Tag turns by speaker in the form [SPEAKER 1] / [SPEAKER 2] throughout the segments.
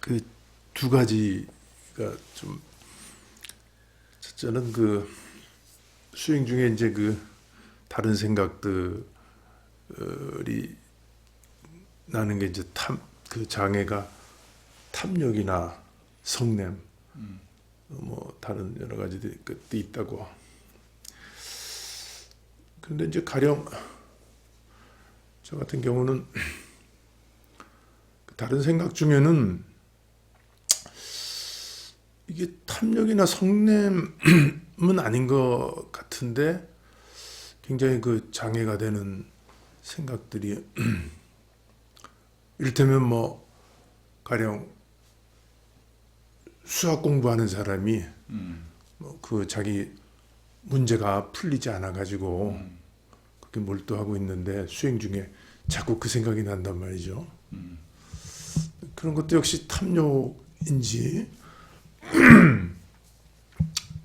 [SPEAKER 1] 그 두 가지가 좀 첫째는 그 수행 중에 이제 그 다른 생각들이 나는 게 이제 탐 그 장애가 탐욕이나 성냄 뭐 다른 여러 가지 것도 있다고. 근데 이제 가령 저 같은 경우는 그 다른 생각 중에는 이게 탐욕이나 성냄은 아닌 것 같은데 굉장히 그 장애가 되는 생각들이 이를테면 뭐 가령 수학 공부하는 사람이 뭐그 자기 문제가 풀리지 않아 가지고 그렇게 몰두하고 있는데 수행 중에 자꾸 그 생각이 난단 말이죠. 그런 것도 역시 탐욕인지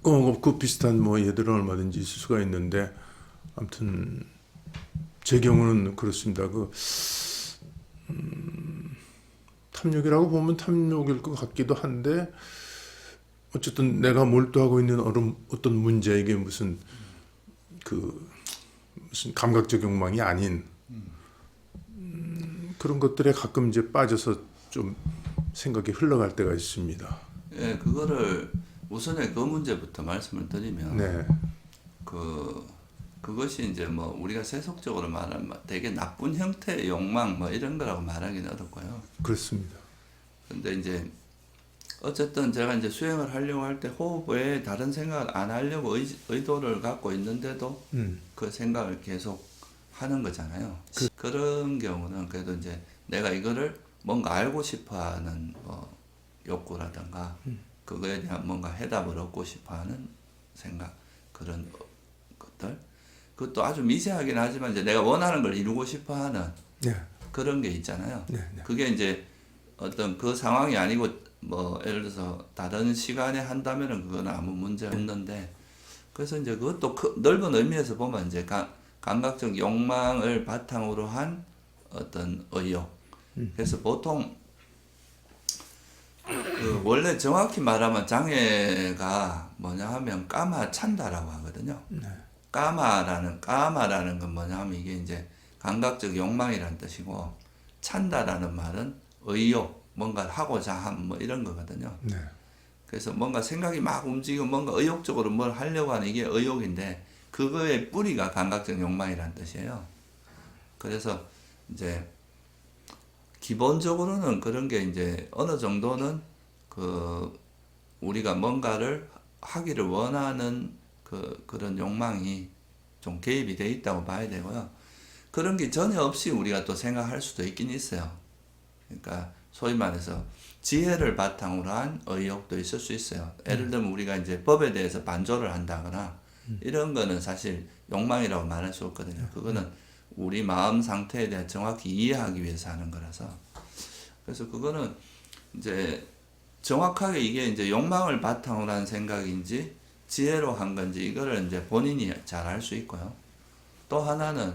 [SPEAKER 1] 어, 그 비슷한 뭐 예들은 얼마든지 있을 수가 있는데 아무튼 제 경우는 그렇습니다. 그 음, 탐욕이라고 보면 탐욕일 것 같기도 한데 어쨌든 내가 몰두하고 있는 어떤 문제 이게 무슨 그 무슨 감각적 욕망이 아닌 음, 그런 것들에 가끔 이제 빠져서 좀 생각이 흘러갈 때가 있습니다.
[SPEAKER 2] 예, 그거를 우선에 그 문제부터 말씀을 드리면
[SPEAKER 1] 네,
[SPEAKER 2] 그 그것이 이제 뭐 우리가 세속적으로 말하면 막 되게 나쁜 형태의 욕망 뭐 이런 거라고 말하기는 어렵고요.
[SPEAKER 1] 그렇습니다.
[SPEAKER 2] 근데 이제 어쨌든 제가 이제 수행을 하려고 할 때 호흡 외에 다른 생각을 안 하려고 의, 의도를 갖고 있는데도
[SPEAKER 1] 음,
[SPEAKER 2] 그 생각을 계속 하는 거잖아요. 그, 런 경우는 그래도 이제 내가 이거를 뭔가 알고 싶어 하는 뭐 욕구라든가 그거에 대한 뭔가 해답을 얻고 싶어하는 생각 그런 것들 그것도 아주 미세하긴 하지만 이제 내가 원하는 걸 이루고 싶어하는
[SPEAKER 1] 네,
[SPEAKER 2] 그런 게 있잖아요.
[SPEAKER 1] 네, 네.
[SPEAKER 2] 그게 이제 어떤 그 상황이 아니고 뭐 예를 들어서 다른 시간에 한다면은 그건 아무 문제 없는데 그래서 이제 그것도 크, 넓은 의미에서 보면 이제 가, 감각적 욕망을 바탕으로 한 어떤 의욕. 그래서 보통 그 원래 정확히 말하면 장애가 뭐냐 하면 까마 찬다라고 하거든요. 까마라는 까마라는 건 뭐냐 하면 이게 이제 감각적 욕망이라는 뜻이고 찬다라는 말은 의욕, 뭔가 하고자 함 뭐 이런 거거든요.
[SPEAKER 1] 네.
[SPEAKER 2] 그래서 뭔가 생각이 막 움직이고 뭔가 의욕적으로 뭘 하려고 하는 이게 의욕인데 그거의 뿌리가 감각적 욕망이라는 뜻이에요. 그래서 이제 기본적으로는 그런 게 이제 어느 정도는 그 우리가 뭔가를 하기를 원하는 그 그런 욕망이 좀 개입이 돼 있다고 봐야 되고요. 그런 게 전혀 없이 우리가 또 생각할 수도 있긴 있어요. 그러니까 소위 말해서 지혜를 바탕으로 한 의욕도 있을 수 있어요. 예를 들면 우리가 이제 법에 대해서 반조를 한다거나 이런 거는 사실 욕망이라고 말할 수 없거든요. 그거는 우리 마음 상태에 대해 정확히 이해하기 위해서 하는 거라서. 그래서 그거는 이제 정확하게 이게 이제 욕망을 바탕으로 한 생각인지 지혜로 한 건지 이거를 이제 본인이 잘 알 수 있고요. 또 하나는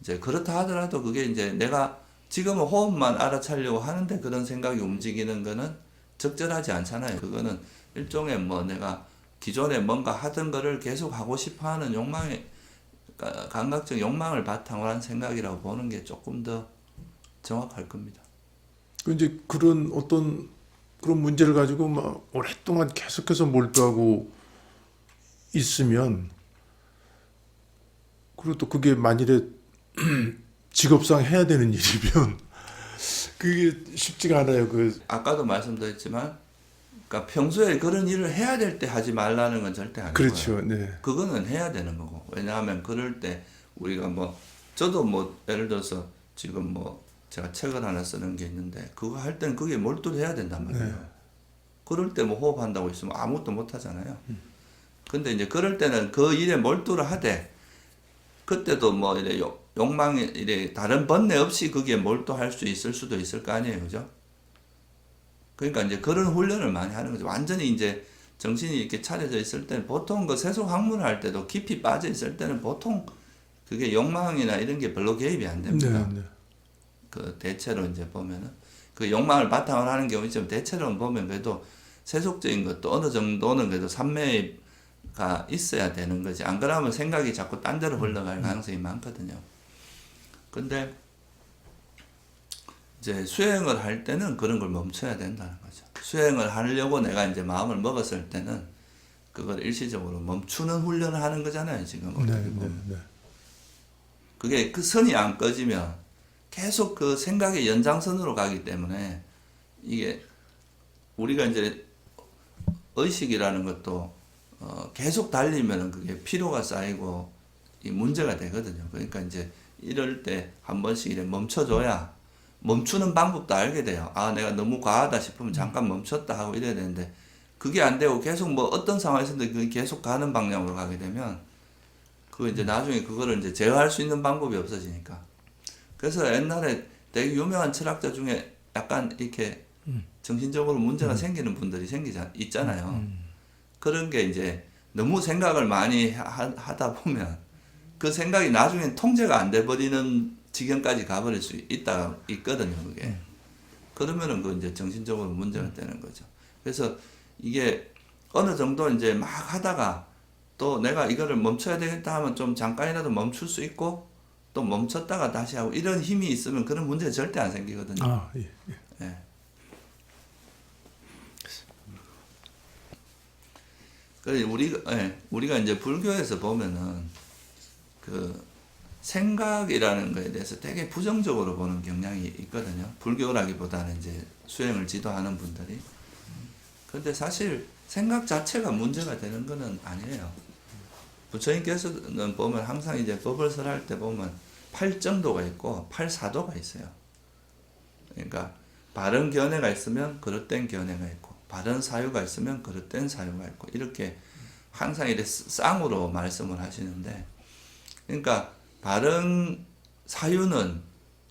[SPEAKER 2] 이제 그렇다 하더라도 그게 이제 내가 지금은 호흡만 알아차려고 하는데 그런 생각이 움직이는 거는 적절하지 않잖아요. 그거는 일종의 뭐 내가 기존에 뭔가 하던 거를 계속 하고 싶어 하는 욕망의 가- 감각적 욕망을 바탕으로 한 생각이라고 보는 게 조금 더 정확할 겁니다.
[SPEAKER 1] 그 이제 그런 어떤 그런 문제를 가지고 막 오랫동안 계속해서 몰두하고 있으면 그리고 또 그게 만일에 직업상 해야 되는 일이면 그게 쉽지가 않아요. 그
[SPEAKER 2] 아까도 말씀드렸지만 그러니까 평소에 그런 일을 해야 될 때 하지 말라는 건 절대 아니고요.
[SPEAKER 1] 그렇죠. 네.
[SPEAKER 2] 그거는 해야 되는 거고 왜냐하면 그럴 때 우리가 뭐 저도 뭐 예를 들어서 지금 뭐 제가 책을 하나 쓰는 게 있는데 그거 할 때는 그게 몰두를 해야 된단 말이에요.
[SPEAKER 1] 네.
[SPEAKER 2] 그럴 때 뭐 호흡한다고 있으면 아무것도 못 하잖아요. 근데 이제 그럴 때는 그 일에 몰두를 하되 그때도 뭐 이래 욕- 욕망이 이래 다른 번뇌 없이 거기에 몰두할 수 있을 수도 있을 거 아니에요, 그죠? 그러니까 이제 그런 훈련을 많이 하는 거죠. 완전히 이제 정신이 이렇게 차려져 있을 때는 보통 그 세속 학문을 할 때도 깊이 빠져 있을 때는 보통 그게 욕망이나 이런 게 별로 개입이 안 됩니다.
[SPEAKER 1] 네. 네.
[SPEAKER 2] 그 대체로 이제 보면은 그 욕망을 바탕으로 하는 경우 있지만 대체로는 보면 그래도 세속적인 것도 어느 정도는 그래도 삼매가 있어야 되는 거지. 안 그러면 생각이 자꾸 딴 데로 흘러갈 가능성이 많거든요. 근데 이제 수행을 할 때는 그런 걸 멈춰야 된다는 거죠. 수행을 하려고 내가 이제 마음을 먹었을 때는 그걸 일시적으로 멈추는 훈련을 하는 거잖아요, 지금.
[SPEAKER 1] 네, 네. 네.
[SPEAKER 2] 그게 그 선이 안 꺼지면 계속 그 생각의 연장선으로 가기 때문에 이게 우리가 이제 의식이라는 것도 어 계속 달리면은 그게 피로가 쌓이고 이 문제가 되거든요. 그러니까 이제 이럴 때 한 번씩 이래 멈춰줘야 멈추는 방법도 알게 돼요. 아, 내가 너무 과하다 싶으면 잠깐 멈췄다 하고 이래야 되는데 그게 안 되고 계속 뭐 어떤 상황에서든 계속 가는 방향으로 가게 되면 그 이제 나중에 그거를 이제 제어할 수 있는 방법이 없어지니까. 그래서 옛날에 되게 유명한 철학자 중에 약간 이렇게 정신적으로 문제가 생기는 분들이 생기자 있잖아요. 그런 게 이제 너무 생각을 많이 하, 하다 보면 그 생각이 나중엔 통제가 안 돼 버리는 지경까지 가버릴 수 있다 있거든요. 그게. 그러면은 그 이제 정신적으로 문제가 되는 거죠. 그래서 이게 어느 정도 이제 막 하다가 또 내가 이거를 멈춰야 되겠다 하면 좀 잠깐이라도 멈출 수 있고 또 멈췄다가 다시 하고 이런 힘이 있으면 그런 문제가 절대 안 생기거든요.
[SPEAKER 1] 아, 예.
[SPEAKER 2] 예. 그래 우리가 예, 우리가 이제 불교에서 보면은 그 생각이라는 거에 대해서 되게 부정적으로 보는 경향이 있거든요. 불교라기보다는 이제 수행을 지도하는 분들이. 근데 사실 생각 자체가 문제가 되는 거는 아니에요. 부처님께서는 보면 항상 이제 법을 설할 때 보면 팔정도가 있고 팔사도가 있어요. 그러니까 바른 견해가 있으면 그릇된 견해가 있고 바른 사유가 있으면 그릇된 사유가 있고 이렇게 항상 이렇게 쌍으로 말씀을 하시는데 그러니까 바른 사유는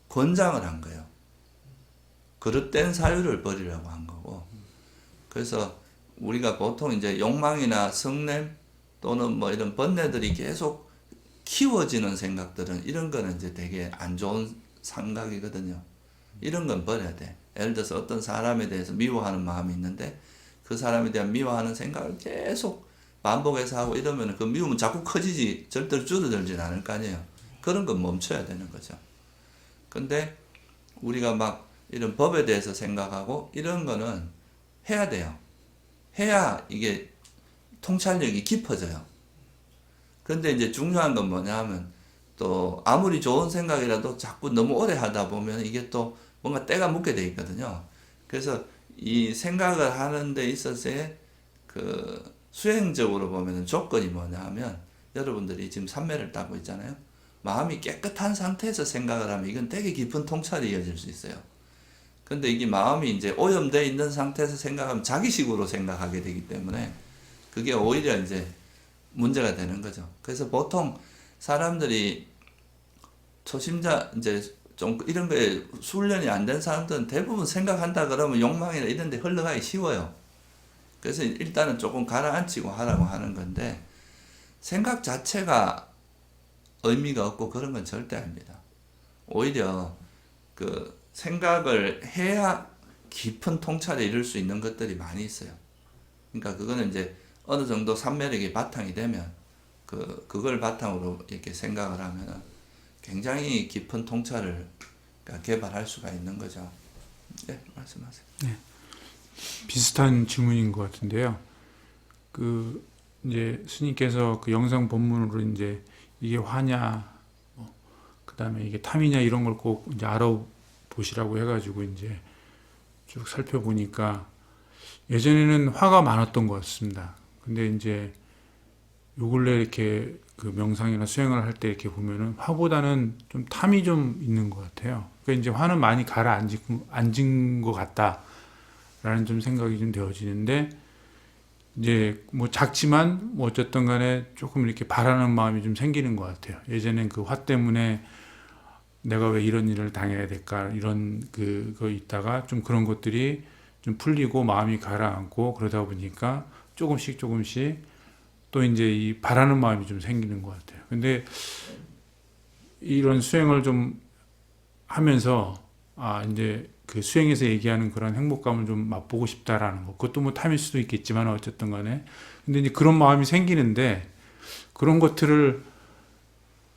[SPEAKER 2] 권장을 한 거예요. 그릇된 사유를 버리라고 한 거고 그래서 우리가 보통 이제 욕망이나 성냄 또는 뭐 이런 번뇌들이 계속 키워지는 생각들은 이런 거는 이제 되게 안 좋은 생각이거든요. 이런 건 버려야 돼. 예를 들어서 어떤 사람에 대해서 미워하는 마음이 있는데 그 사람에 대한 미워하는 생각을 계속 반복해서 하고 이러면 그 미움은 자꾸 커지지 절대로 줄어들진 않을 거 아니에요. 그런 건 멈춰야 되는 거죠. 근데 우리가 막 이런 법에 대해서 생각하고 이런 거는 해야 돼요. 해야 이게 통찰력이 깊어져요. 근데 이제 중요한 건 뭐냐 하면 또 아무리 좋은 생각이라도 자꾸 너무 오래 하다 보면 이게 또 뭔가 때가 묻게 돼 있거든요. 그래서 이 생각을 하는 데 있어서의 그 수행적으로 보면은 조건이 뭐냐 하면 여러분들이 지금 삼매를 따고 있잖아요. 마음이 깨끗한 상태에서 생각을 하면 이건 되게 깊은 통찰이 이어질 수 있어요. 근데 이게 마음이 이제 오염되어 있는 상태에서 생각하면 자기식으로 생각하게 되기 때문에 그게 오히려 이제 문제가 되는 거죠. 그래서 보통 사람들이 초심자 이제 좀 이런 거에 훈련이 안 된 사람들은 대부분 생각한다 그러면 욕망이나 이런 데 흘러가기 쉬워요. 그래서 일단은 조금 가라앉히고 하라고 하는 건데 생각 자체가 의미가 없고 그런 건 절대 아닙니다. 오히려 그 생각을 해야 깊은 통찰에 이룰 수 있는 것들이 많이 있어요. 그러니까 그거는 이제 어느 정도 삼매력이 바탕이 되면 그 그걸 바탕으로 이렇게 생각을 하면은 굉장히 깊은 통찰을 그러니까 개발할 수가 있는 거죠. 네, 말씀하세요.
[SPEAKER 3] 비슷한 질문인 것 같은데요. 그 이제 스님께서 그 영상 본문으로 이제 이게 화냐, 뭐 그 다음에 이게 탐이냐 이런 걸 꼭 이제 알아보시라고 해가지고 이제 쭉 살펴보니까 예전에는 화가 많았던 것 같습니다. 근데 이제 요 근래 이렇게 그 명상이나 수행을 할 때 이렇게 보면은 화보다는 좀 탐이 좀 있는 것 같아요. 그러니까 이제 화는 많이 가라앉은 앉은 것 같다. 라는 좀 생각이 좀 되어지는데 이제 뭐 작지만 뭐 어쨌든 간에 조금 이렇게 바라는 마음이 좀 생기는 것 같아요. 예전엔 그 화 때문에 내가 왜 이런 일을 당해야 될까 이런 그거 있다가 좀 그런 것들이 좀 풀리고 마음이 가라앉고 그러다 보니까 조금씩 조금씩 또 이제 이 바라는 마음이 좀 생기는 것 같아요. 근데 이런 수행을 좀 하면서 아 이제 그 수행에서 얘기하는 그런 행복감을 좀 맛보고 싶다라는 거. 그것도 뭐 탐일 수도 있겠지만 어쨌든 간에. 근데 이제 그런 마음이 생기는데 그런 것들을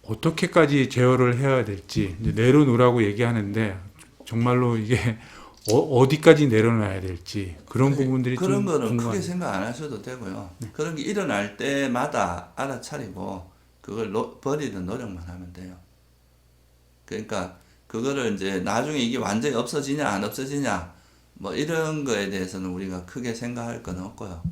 [SPEAKER 3] 어떻게까지 제어를 해야 될지 내려놓으라고 얘기하는데 정말로 이게 어, 디까지 내려놔야 될지 그런 부분들이
[SPEAKER 2] 그런
[SPEAKER 3] 좀
[SPEAKER 2] 거는
[SPEAKER 3] 궁금한-
[SPEAKER 2] 크게 생각 안 하셔도 되고요. 그런 게 일어날 때마다 알아차리고 그걸 노- 버리는 노력만 하면 돼요. 그러니까 그거를 이제 나중에 이게 완전히 없어지냐 안 없어지냐 뭐 이런 거에 대해서는 우리가 크게 생각할 건 없고요.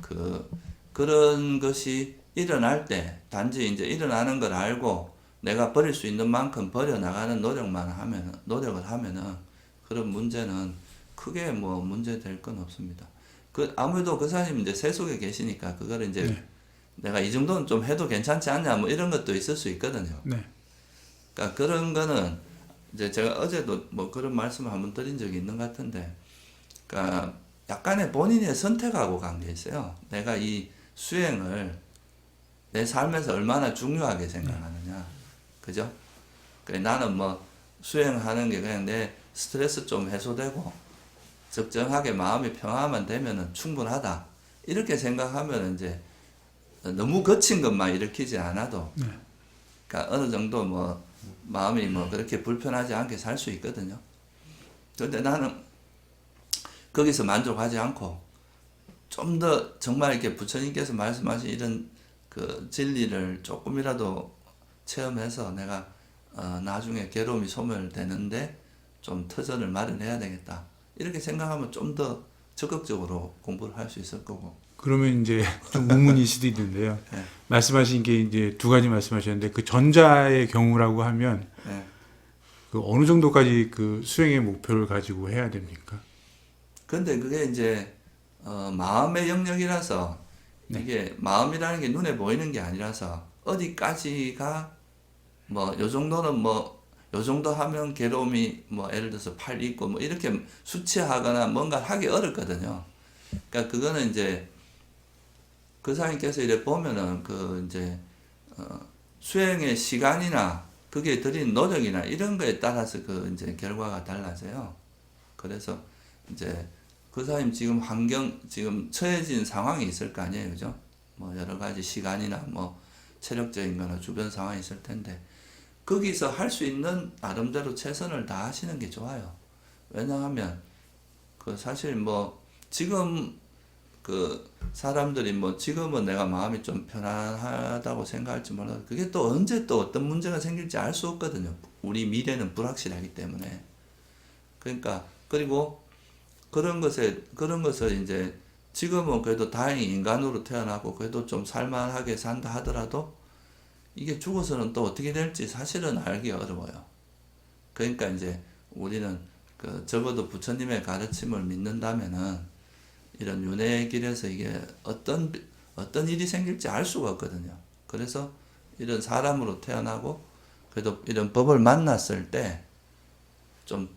[SPEAKER 2] 그 그런 것이 일어날 때 단지 이제 일어나는 걸 알고 내가 버릴 수 있는 만큼 버려 나가는 노력만 하면 노력을 하면은 그런 문제는 크게 뭐 문제 될 건 없습니다. 그 아무래도 그 사장님 이제 세속에 계시니까 그거를 이제
[SPEAKER 3] 네.
[SPEAKER 2] 내가 이 정도는 좀 해도 괜찮지 않냐 뭐 이런 것도 있을 수 있거든요.
[SPEAKER 3] 네.
[SPEAKER 2] 그러니까 그런 거는 이제 제가 어제도 뭐 그런 말씀을 한번 드린 적이 있는 것 같은데, 그러니까 약간의 본인의 선택하고 관계 있어요. 내가 이 수행을 내 삶에서 얼마나 중요하게 생각하느냐, 그죠? 그러니까 나는 뭐 수행하는 게 그냥 내 스트레스 좀 해소되고 적정하게 마음이 평화만 되면은 충분하다 이렇게 생각하면 이제 너무 거친 것만 일으키지 않아도 그러니까 어느 정도 뭐 마음이 뭐 그렇게 불편하지 않게 살 수 있거든요. 그런데 나는 거기서 만족하지 않고 좀 더 정말 이렇게 부처님께서 말씀하신 이런 그 진리를 조금이라도 체험해서 내가 어 나중에 괴로움이 소멸되는데 좀 터전을 마련해야 되겠다. 이렇게 생각하면 좀 더 적극적으로 공부를 할 수 있을 거고.
[SPEAKER 3] 그러면 이제 좀 의문일 수도 있는데요.
[SPEAKER 2] 네.
[SPEAKER 3] 말씀하신 게 이제 두 가지 말씀하셨는데 그 전자의 경우라고 하면
[SPEAKER 2] 예.
[SPEAKER 3] 그 어느 정도까지 그 수행의 목표를 가지고 해야 됩니까?
[SPEAKER 2] 근데 그게 이제 어, 마음의 영역이라서 이게 마음이라는 게 눈에 보이는 게 아니라서 어디까지가 뭐 요 정도는 뭐 요 정도 하면 괴로움이 뭐 예를 들어서 팔 있고 뭐 이렇게 수치하거나 뭔가 하기 어렵거든요. 그러니까 그거는 이제 그 사님께서 이래 보면은 그 이제 어, 수행의 시간이나 그게 들인 노력이나 이런 거에 따라서 그 이제 결과가 달라져요. 그래서 이제 그 사님 지금 환경 지금 처해진 상황이 있을 거 아니에요, 그죠? 뭐 여러 가지 시간이나 뭐 체력적인 거나 주변 상황이 있을 텐데 거기서 할 수 있는 나름대로 최선을 다하시는 게 좋아요. 왜냐하면 그 사실 뭐 지금 그 사람들이 뭐 지금은 내가 마음이 좀 편안하다고 생각할지 몰라도 그게 또 언제 또 어떤 문제가 생길지 알 수 없거든요. 우리 미래는 불확실하기 때문에. 그러니까 그리고 그런 것에 그런 것을 이제 지금은 그래도 다행히 인간으로 태어나고 그래도 좀 살만하게 산다 하더라도 이게 죽어서는 또 어떻게 될지 사실은 알기 어려워요. 그러니까 이제 우리는 그 적어도 부처님의 가르침을 믿는다면은 이런 윤회의 길에서 이게 어떤 어떤 일이 생길지 알 수가 없거든요. 그래서 이런 사람으로 태어나고 그래도 이런 법을 만났을 때 좀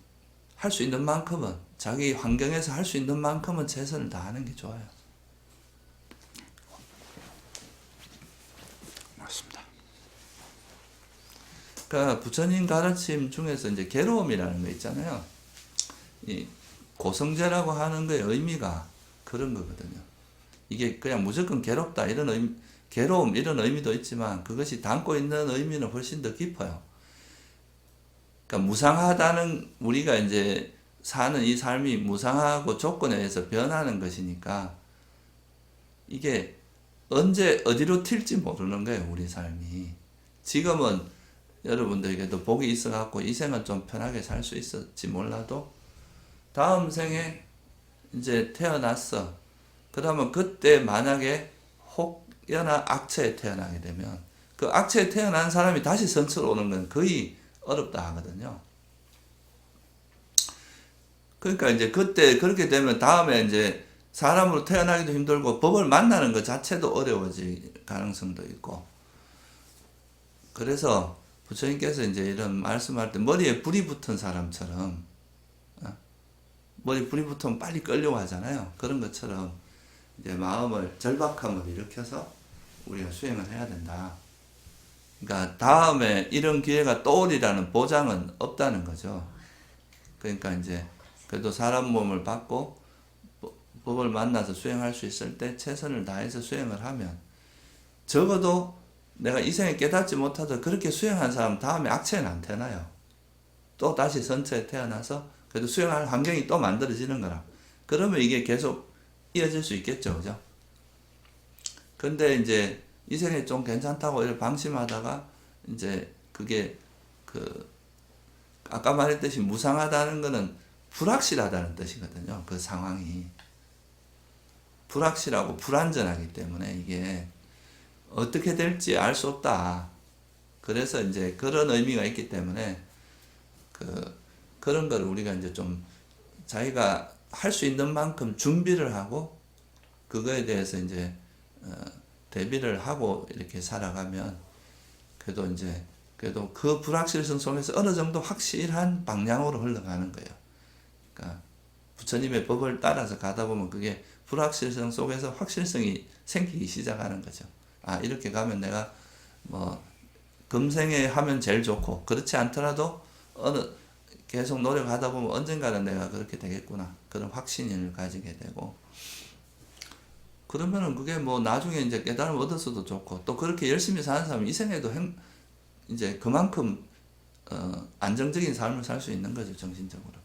[SPEAKER 2] 할 수 있는 만큼은 자기 환경에서 할 수 있는 만큼은 최선을 다하는 게 좋아요.
[SPEAKER 3] 맞습니다.
[SPEAKER 2] 그러니까 부처님 가르침 중에서 이제 괴로움이라는 거 있잖아요. 이 고성제라고 하는 거의 의미가 그런 거거든요. 이게 그냥 무조건 괴롭다 이런 의미, 괴로움 이런 의미도 있지만 그것이 담고 있는 의미는 훨씬 더 깊어요. 그러니까 무상하다는 우리가 이제 사는 이 삶이 무상하고 조건에 의해서 변하는 것이니까 이게 언제 어디로 튈지 모르는 거예요 우리 삶이. 지금은 여러분들에게도 복이 있어 갖고 이 생은 좀 편하게 살 수 있을지 몰라도 다음 생에 이제 태어났어. 그러면 그때 만약에 혹여나 악체에 태어나게 되면 그 악체에 태어난 사람이 다시 선처로 오는 건 거의 어렵다 하거든요. 그러니까 이제 그때 그렇게 되면 다음에 이제 사람으로 태어나기도 힘들고 법을 만나는 것 자체도 어려워질 가능성도 있고 그래서 부처님께서 이제 이런 말씀할 때 머리에 불이 붙은 사람처럼 어? 머리 불이 붙으면 빨리 끌려고 하잖아요. 그런 것처럼 이제 마음을 절박함을 일으켜서 우리가 수행을 해야 된다. 그러니까 다음에 이런 기회가 또 오리라는 보장은 없다는 거죠. 그러니까 이제 그래도 사람 몸을 받고 법- 법을 만나서 수행할 수 있을 때 최선을 다해서 수행을 하면 적어도 내가 이 생에 깨닫지 못하도 그렇게 수행한 사람 다음에 악체는 안 태어나요. 또 다시 선처에 태어나서 그래도 수행할 환경이 또 만들어지는 거라. 그러면 이게 계속 이어질 수 있겠죠, 그죠? 근데 이제 이 생에 좀 괜찮다고 이렇게 방심하다가 이제 그게 그 아까 말했듯이 무상하다는 거는 불확실하다는 뜻이거든요. 그 상황이 불확실하고 불안전하기 때문에 이게 어떻게 될지 알 수 없다. 그래서 이제 그런 의미가 있기 때문에 그 그런 걸 우리가 이제 좀 자기가 할 수 있는 만큼 준비를 하고 그거에 대해서 이제 어, 대비를 하고 이렇게 살아가면 그래도 이제 그래도 그 불확실성 속에서 어느 정도 확실한 방향으로 흘러가는 거예요. 그러니까 부처님의 법을 따라서 가다 보면 그게 불확실성 속에서 확실성이 생기기 시작하는 거죠. 아 이렇게 가면 내가 뭐 금생에 하면 제일 좋고 그렇지 않더라도 어느 계속 노력하다 보면 언젠가는 내가 그렇게 되겠구나 그런 확신을 가지게 되고 그러면은 그게 뭐 나중에 이제 깨달음 얻어서도 좋고 또 그렇게 열심히 사는 사람이 이 생에도 행, 이제 그만큼 어, 안정적인 삶을 살 수 있는 거죠 정신적으로.